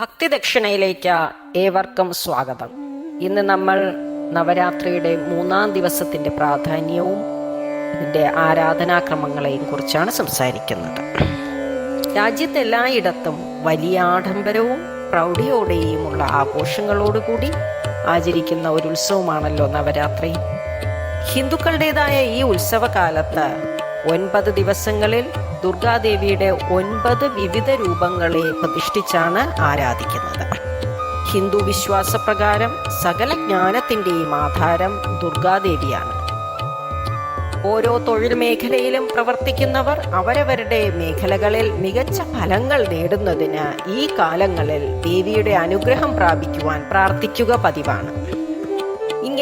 ഭക്തിദക്ഷിണയിലേക്ക് ഏവർക്കും സ്വാഗതം. ഇന്ന് നമ്മൾ നവരാത്രിയുടെ മൂന്നാം ദിവസത്തിന്റെ പ്രാധാന്യവും ഇതിന്റെ ആരാധനാക്രമങ്ങളെയും കുറിച്ചാണ് സംസാരിക്കുന്നത്. രാജ്യത്തെല്ലായിടത്തും വലിയ ആഡംബരവും പ്രൗഢിയോടെയുമുള്ള ആഘോഷങ്ങളോടുകൂടി ആചരിക്കുന്ന ഒരു ഉത്സവമാണല്ലോ നവരാത്രി. ഹിന്ദുക്കളുടേതായ ഈ ഉത്സവകാലത്ത് ഒൻപത് ദിവസങ്ങളിൽ ദുർഗാദേവിയുടെ ഒൻപത് വിവിധ രൂപങ്ങളെ പ്രതിഷ്ഠിച്ചാണ് ആരാധിക്കുന്നത്. ഹിന്ദു വിശ്വാസപ്രകാരം സകല ജ്ഞാനത്തിന്റെയും ആധാരം ദുർഗാദേവിയാണ്. ഓരോ തൊഴിൽ മേഖലയിലും പ്രവർത്തിക്കുന്നവർ അവരവരുടെ മേഖലകളിൽ മികച്ച ഫലങ്ങൾ നേടുന്നതിന് ഈ കാലങ്ങളിൽ ദേവിയുടെ അനുഗ്രഹം പ്രാപിക്കുവാൻ പ്രാർത്ഥിക്കുക പതിവാണ്.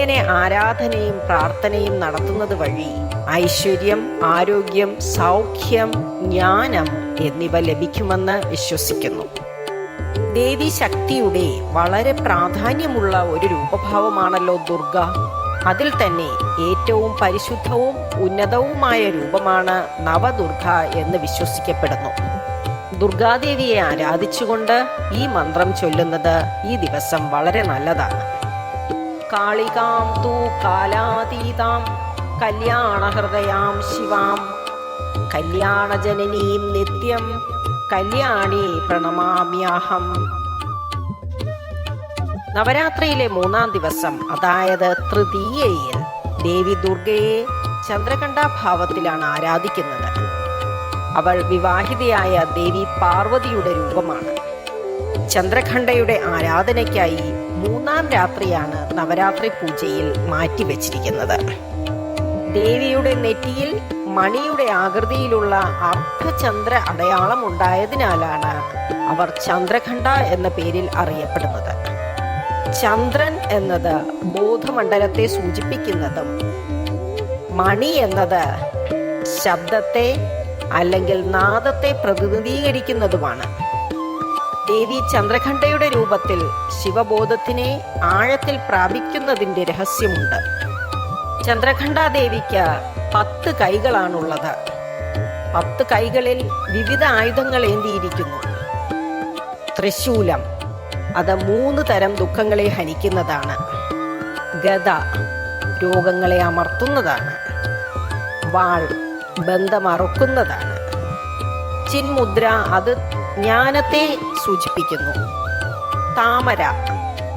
ഇങ്ങനെ ആരാധനയും പ്രാർത്ഥനയും നടത്തുന്നത് വഴി ഐശ്വര്യം ആരോഗ്യം സൗഖ്യം ജ്ഞാനം എന്നിവ ലഭിക്കുമെന്ന് വിശ്വസിക്കുന്നു. ദേവി ശക്തിയുടെ വളരെ പ്രാധാന്യമുള്ള ഒരു രൂപഭാവമാണല്ലോ ദുർഗ. അതിൽ തന്നെ ഏറ്റവും പരിശുദ്ധവും ഉന്നതവുമായ രൂപമാണ് നവദുർഗ എന്ന് വിശ്വസിക്കപ്പെടുന്നു. ദുർഗാദേവിയെ ആരാധിച്ചുകൊണ്ട് ഈ മന്ത്രം ചൊല്ലുന്നത് ഈ ദിവസം വളരെ നല്ലതാണ്. കാളികാം തൂ കാലാതീതാം. കല്യാണഹൃദയാം ശിവാം. കല്യാണജനനീം നിത്യം കല്യാണി പ്രണമാമ്യാഹം. നവരാത്രിയിലെ മൂന്നാം ദിവസം അതായത് തൃതീയയിൽ ദേവി ദുർഗയെ ചന്ദ്രകണ്ഠാഭാവത്തിലാണ് ആരാധിക്കുന്നത്. അവൾ വിവാഹിതയായ ദേവി പാർവതിയുടെ രൂപമാണ്. ചന്ദ്രഖണ്ഡയുടെ ആരാധനയ്ക്കായി മൂന്നാം രാത്രിയാണ് നവരാത്രി പൂജയിൽ മാറ്റിവെച്ചിരിക്കുന്നത്. ദേവിയുടെ നെറ്റിയിൽ മണിയുടെ ആകൃതിയിലുള്ള അർദ്ധചന്ദ്ര അടയാളം ഉണ്ടായതിനാലാണ് അവർ ചന്ദ്രഖണ്ഡ എന്ന പേരിൽ അറിയപ്പെടുന്നത്. ചന്ദ്രൻ എന്നത് ബോധമണ്ഡലത്തെ സൂചിപ്പിക്കുന്നതും മണി എന്നത് ശബ്ദത്തെ അല്ലെങ്കിൽ നാദത്തെ പ്രതിനിധീകരിക്കുന്നതുമാണ്. ദേവി ചന്ദ്രഘണ്ഠയുടെ രൂപത്തിൽ ശിവബോധത്തിനെ ആഴത്തിൽ പ്രാപിക്കുന്നതിന്റെ രഹസ്യമുണ്ട്. ചന്ദ്രഘണ്ഠാദേവിക്ക് പത്ത് കൈകളാണുള്ളത്. പത്ത് കൈകളിൽ വിവിധ ആയുധങ്ങൾ ഏന്തിയിരിക്കുന്നു. ത്രിശൂലം അത് മൂന്ന് തരം ദുഃഖങ്ങളെ ഹനിക്കുന്നതാണ്. ഗത രോഗങ്ങളെ അമർത്തുന്നതാണ്. വാൾ ബന്ധമറുക്കുന്നതാണ് ചിന്മുദ്ര അത് ജ്ഞാനത്തെ സൂചിപ്പിക്കുന്നു. താമര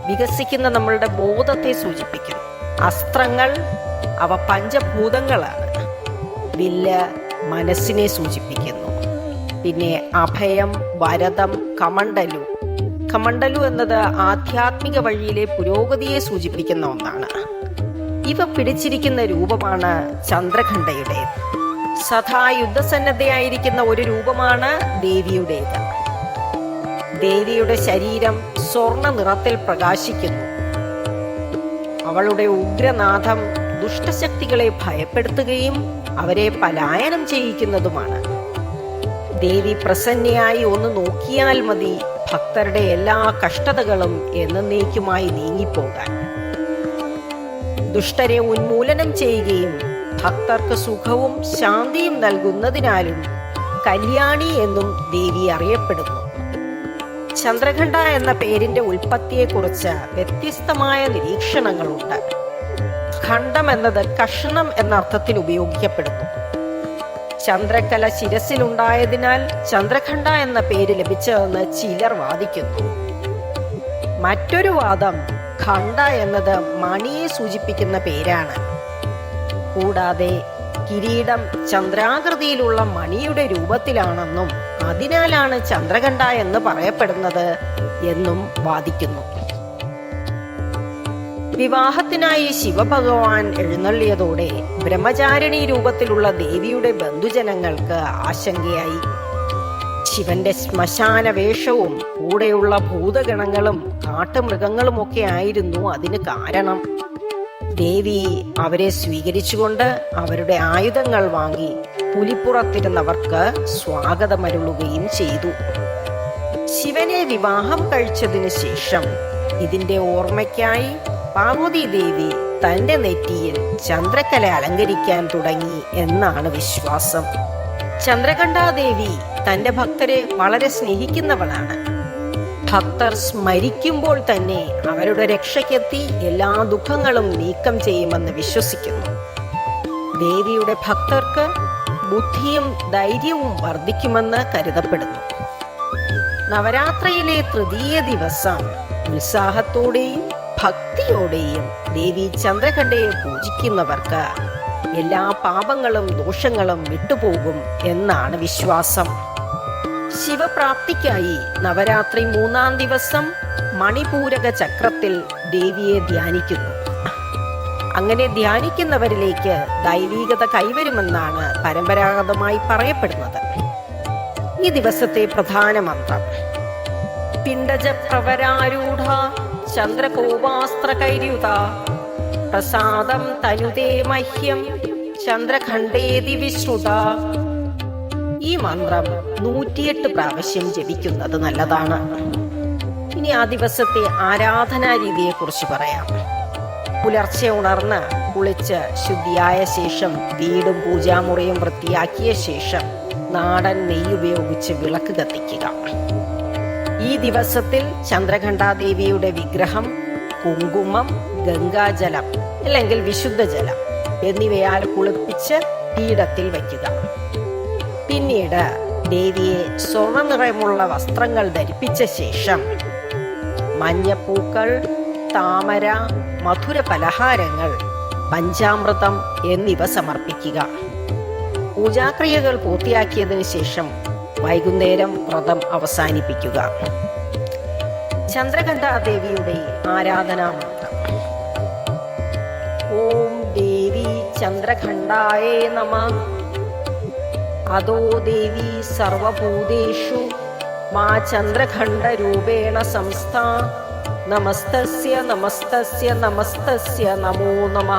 വികസിക്കുന്ന നമ്മളുടെ ബോധത്തെ സൂചിപ്പിക്കുന്നു. അസ്ത്രങ്ങൾ അവ പഞ്ചഭൂതങ്ങളാണ്. വില്ല് മനസ്സിനെ സൂചിപ്പിക്കുന്നു. പിന്നെ അഭയം വരതം കമണ്ടലു കമണ്ടലു എന്നത് ആധ്യാത്മിക വഴിയിലെ പുരോഗതിയെ സൂചിപ്പിക്കുന്ന ഒന്നാണ്. ഇവ പിടിച്ചിരിക്കുന്ന രൂപമാണ് ചന്ദ്രഖണ്ഡയുടേത്. സദാ യുദ്ധസന്നദ്ധയായിരിക്കുന്ന ഒരു രൂപമാണ് ദേവിയുടേത്. ദേവിയുടെ ശരീരം സ്വർണ നിറത്തിൽ പ്രകാശിക്കുന്നു. അവളുടെ ഉഗ്രനാഥം ദുഷ്ടശക്തികളെ ഭയപ്പെടുത്തുകയും അവരെ പലായനം ചെയ്യിക്കുന്നതുമാണ്. ദേവി പ്രസന്നയായി ഒന്ന് നോക്കിയാൽ മതി ഭക്തരുടെ എല്ലാ കഷ്ടതകളും എന്നേക്കുമായി നീങ്ങിപ്പോകാൻ. ദുഷ്ടരെ ഉന്മൂലനം ചെയ്യുകയും ഭക്തർക്ക് സുഖവും ശാന്തിയും നൽകുന്നതിനാലും കല്യാണി എന്നും ദേവി അറിയപ്പെടുന്നു. ചന്ദ്രഖണ്ഡ എന്ന പേരിന്റെ ഉൽപ്പത്തിയെക്കുറിച്ച് വ്യത്യസ്തമായ നിരീക്ഷണങ്ങളുണ്ട്. ഖണ്ഡം എന്നത് കഷണം എന്ന അർത്ഥത്തിൽ ഉപയോഗിക്കപ്പെടുന്നു. ചന്ദ്രക്കല ശിരസിലുണ്ടായതിനാൽ ചന്ദ്രഖണ്ഡ എന്ന പേര് ലഭിച്ചതെന്ന് ചിലർ വാദിക്കുന്നു. മറ്റൊരു വാദം ഖണ്ഡ എന്നത് മണിയെ സൂചിപ്പിക്കുന്ന പേരാണ്. കൂടാതെ കിരീടം ചന്ദ്രാകൃതിയിലുള്ള മണിയുടെ രൂപത്തിലാണെന്നും അതിനാലാണ് ചന്ദ്രകണ്ഠ എന്ന് പറയപ്പെടുന്നത് എന്നും വാദിക്കുന്നു. വിവാഹത്തിനായി ശിവഭഗവാൻ എഴുന്നള്ളിയതോടെ ബ്രഹ്മചാരിണി രൂപത്തിലുള്ള ദേവിയുടെ ബന്ധുജനങ്ങൾക്ക് ആശങ്കയായി. ശിവന്റെ ശ്മശാന വേഷവും കൂടെയുള്ള ഭൂതഗണങ്ങളും കാട്ടുമൃഗങ്ങളുമൊക്കെ ആയിരുന്നു അതിന് കാരണം. ദേവി അവരെ സ്വീകരിച്ചുകൊണ്ട് അവരുടെ ആയുധങ്ങൾ വാങ്ങി പുലിപ്പുറത്തിരുന്നവർക്ക് സ്വാഗതമരുളുകയും ചെയ്തു. ശിവനെ വിവാഹം കഴിച്ചതിനു ശേഷം ഇതിന്റെ ഓർമ്മയ്ക്കായി പാർവതി ദേവി തന്റെ നെറ്റിയിൽ ചന്ദ്രക്കല അലങ്കരിക്കാൻ തുടങ്ങി എന്നാണ് വിശ്വാസം. ചന്ദ്രകണ്ഠാദേവി തന്റെ ഭക്തരെ വളരെ സ്നേഹിക്കുന്നവളാണ്. ഭക്തർ സ്മരിക്കുമ്പോൾ തന്നെ അവരുടെ രക്ഷയ്ക്കെത്തി എല്ലാ ദുഃഖങ്ങളും നീക്കം ചെയ്യുമെന്ന് വിശ്വസിക്കുന്നു. ദേവിയുടെ ഭക്തർക്ക് ബുദ്ധിയും ധൈര്യവും വർദ്ധിക്കുമെന്ന് കരുതപ്പെടുന്നു. നവരാത്രിയിലെ തൃതീയ ദിവസം ഉത്സാഹത്തോടെയും ഭക്തിയോടെയും ദേവി ചന്ദ്രഖണ്ഡയെ പൂജിക്കുന്നവർക്ക് എല്ലാ പാപങ്ങളും ദോഷങ്ങളും വിട്ടുപോകും എന്നാണ് വിശ്വാസം. ശിവപ്രാപ്തിക്കായി നവരാത്രി മൂന്നാം ദിവസം മണിപൂരക ചക്രത്തിൽ ദേവിയെ ധ്യാനിക്കുന്നു. അങ്ങനെ ധ്യാനിക്കുന്നവരിലേക്ക് ദൈവീകത കൈവരുമെന്നാണ് പരമ്പരാഗതമായി പറയപ്പെടുന്നത്. ഈ ദിവസത്തെ പ്രധാന മന്ത്രം. പിണ്ടജ പ്രവരാരൂഢ ചന്ദ്രകോപാസ്ത്ര കൈര്യുത പ്രസാദം തനുതേ മഹ്യം ചന്ദ്രഖണ്ഡേതി വിശ്രുത. ഈ മന്ത്രം നൂറ്റിയെട്ട് പ്രാവശ്യം ജപിക്കുന്നത് നല്ലതാണ്. ഇനി ആ ദിവസത്തെ ആരാധനാ രീതിയെ കുറിച്ച് പറയാം. പുലർച്ചെ ഉണർന്ന് കുളിച്ച് ശുദ്ധിയായ ശേഷം വീടും പൂജാമുറിയും വൃത്തിയാക്കിയ ശേഷം നാടൻ നെയ്യ് ഉപയോഗിച്ച് വിളക്ക് കത്തിക്കുക. ഈ ദിവസത്തിൽ ചന്ദ്രഘണ്ഠാദേവിയുടെ വിഗ്രഹം കുങ്കുമം ഗംഗാജലം അല്ലെങ്കിൽ വിശുദ്ധ ജലം എന്നിവയാൽ കുളിപ്പിച്ച് പീഠത്തിൽ വയ്ക്കുക. പിന്നീട് ദേവിയെ സ്വർണ നിറമുള്ള വസ്ത്രങ്ങൾ ധരിപ്പിച്ച ശേഷം മഞ്ഞപ്പൂക്കൾ താമര മധുര പലഹാരങ്ങൾ പഞ്ചാമൃതം എന്നിവ സമർപ്പിക്കുക. പൂജാക്രിയകൾ പൂർത്തിയാക്കിയതിനു ശേഷം വൈകുന്നേരം വ്രതം അവസാനിപ്പിക്കുക. ചന്ദ്രകണ്ഠാദേവിയുടെ ആരാധനാ മന്ത്രം ഓം ദേവി ചന്ദ്രഘണ്ഠായേ നമ. അതോ ദേവി സർവഭൂതേഷു മാ ചന്ദ്രഖണ്ഡരൂപേണ സംസ്ഥ? നമസ്തസ്യ നമസ്തസ്യ നമസ്തസ്യ നമോ നമ.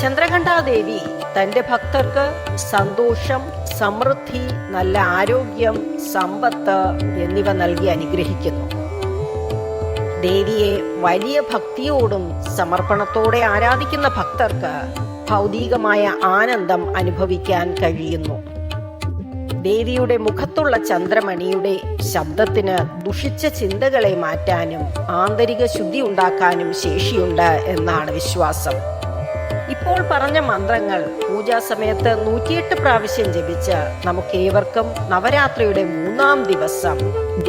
ചന്ദ്രഘണ്ഠാദേവി തന്റെ ഭക്തർക്ക് സന്തോഷം സമൃദ്ധി നല്ല ആരോഗ്യം സമ്പത്ത് എന്നിവ നൽകി അനുഗ്രഹിക്കുന്നു. ദേവിയെ വലിയ ഭക്തിയോടും സമർപ്പണത്തോടെ ആരാധിക്കുന്ന ഭക്തർക്ക് ഭൗതികമായ ആനന്ദം അനുഭവിക്കാൻ കഴിയുന്നു. ദേവിയുടെ മുഖത്തുള്ള ചന്ദ്രമണിയുടെ ശബ്ദത്തിന് ദുഷിച്ച ചിന്തകളെ മാറ്റാനും ആന്തരിക ശുദ്ധി ഉണ്ടാക്കാനും ശേഷിയുണ്ട് എന്നാണ് വിശ്വാസം. ഇപ്പോൾ പറഞ്ഞ മന്ത്രങ്ങൾ പൂജാ സമയത്ത് നൂറ്റിയെട്ട് പ്രാവശ്യം ജപിച്ച് നമുക്കേവർക്കും നവരാത്രിയുടെ മൂന്നാം ദിവസം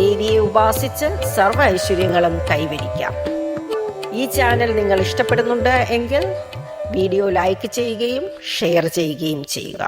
ദേവിയെ ഉപാസിച്ച് സർവ ഐശ്വര്യങ്ങളും കൈവരിക്കാം. ഈ ചാനൽ നിങ്ങൾ ഇഷ്ടപ്പെടുന്നുണ്ട് എങ്കിൽ വീഡിയോ ലൈക്ക് ചെയ്യുകയും ഷെയർ ചെയ്യുകയും ചെയ്യുക.